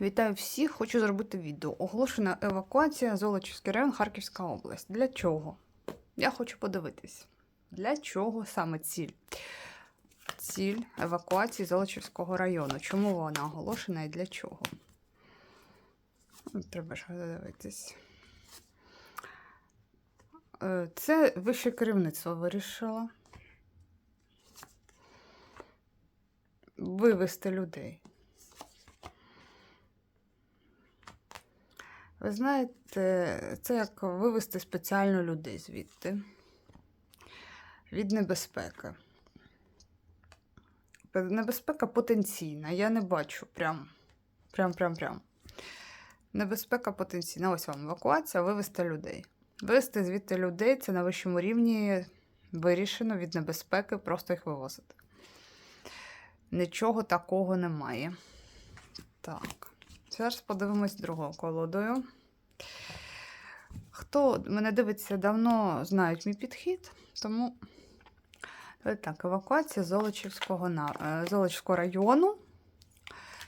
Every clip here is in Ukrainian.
Вітаю всіх! Хочу зробити відео. Оголошена евакуація Золочівський район, Харківська область. Для чого? Я хочу подивитись. Для чого саме ціль? Ціль евакуації Золочівського району. Чому вона оголошена і для чого? Треба ж дивитись. Е, Це вище керівництво вирішило вивести людей. Ви знаєте, це як вивести спеціально людей звідти від небезпеки. Небезпека потенційна. Я не бачу прям. Прям, прям, прям. Небезпека потенційна. Ось вам евакуація, вивести людей. Вивести звідти людей це на вищому рівні вирішено від небезпеки, просто їх вивозити. Нічого такого немає. Так. Зараз подивимось другою колодою. Хто мене дивиться давно, знають мій підхід, тому так, евакуація Золочівського, е, Золочівського району,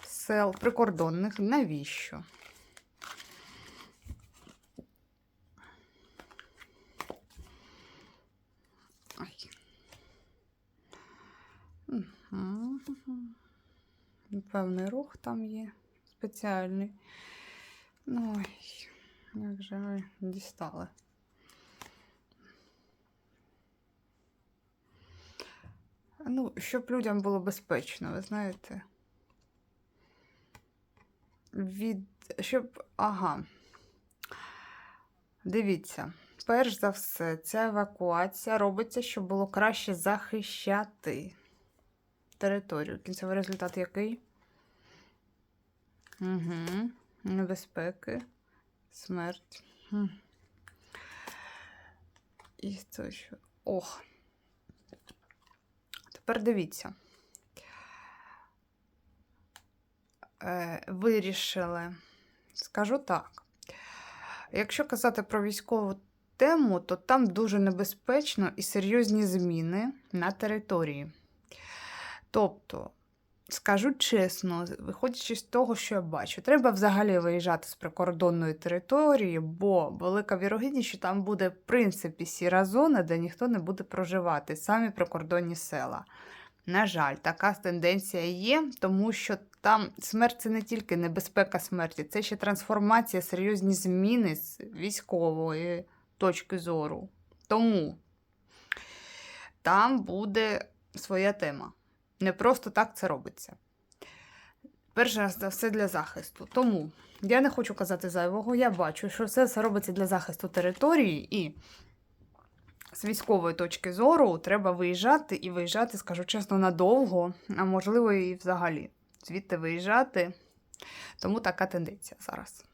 сел прикордонних. Навіщо? Ой. Певний рух там є спеціальний. Ну, ой, як же ви дістали. Ну, щоб людям було безпечно, ви знаєте. Від. Щоб. Ага. Дивіться, перш за все, ця евакуація робиться, щоб було краще захищати територію. Кінцевий результат який? Угу. Небезпеки, смерть. І це що? Ох. Тепер дивіться. Е, вирішили. Скажу так. Якщо казати про військову тему, то там дуже небезпечно і серйозні зміни на території. Тобто, скажу чесно, виходячи з того, що я бачу, треба взагалі виїжджати з прикордонної території, бо велика вірогідність, що там буде, в принципі, сіра зона, де ніхто не буде проживати, самі прикордонні села. На жаль, така тенденція є, тому що там смерть це не тільки небезпека смерті, це ще трансформація, серйозні зміни з військової точки зору. Тому там буде своя тема. Не просто так це робиться. Перш за все для захисту. Тому я не хочу казати зайвого, я бачу, що все це робиться для захисту території, і з військової точки зору треба виїжджати і виїжджати, скажу чесно, надовго, а можливо, і взагалі звідти виїжджати. Тому така тенденція зараз.